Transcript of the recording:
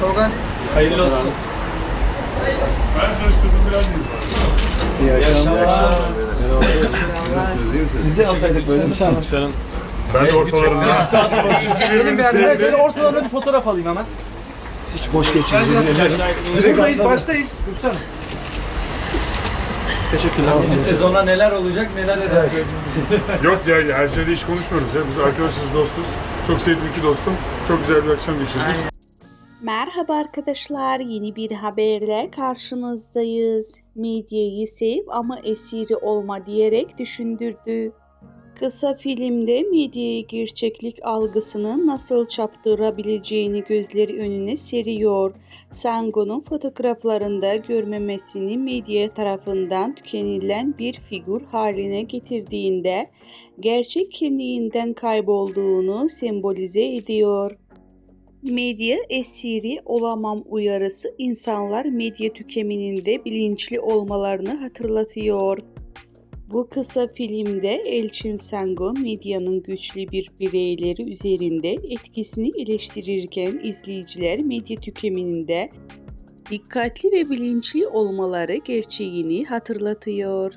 Tolga. Hayırlı olsun. Ben tanıştırdım biraz değil. İyi akşamlar. Nasılsınız iyi misiniz? Sizi alsaydık böyle bir şey. Ben de ortalarında. Benim bir yerde böyle ortalarına bir fotoğraf alayım hemen. Hiç boş geçmedi. Buradayız, baştayız. Gülsene. Teşekkürler. Yeni sezonda neler olacak neler eder. Yok ya her şeyde iş konuşmuyoruz ya. Biz arkadaşız, dostuz. Çok sevdiğim iki dostum. Çok güzel bir akşam geçirdik. Merhaba arkadaşlar, yeni bir haberle karşınızdayız. Medyayı sev ama esiri olma diyerek düşündürdü. Kısa filmde medyaya gerçeklik algısını nasıl çaptırabileceğini gözleri önüne seriyor. Sango'nun fotoğraflarında görmemesini medya tarafından tükenilen bir figür haline getirdiğinde gerçek kimliğinden kaybolduğunu sembolize ediyor. Medya esiri olamam uyarısı insanlar medya tüketiminde bilinçli olmalarını hatırlatıyor. Bu kısa filmde Elçin Sango medyanın güçlü bir bireyleri üzerinde etkisini eleştirirken izleyiciler medya tüketiminde dikkatli ve bilinçli olmaları gerçeğini hatırlatıyor.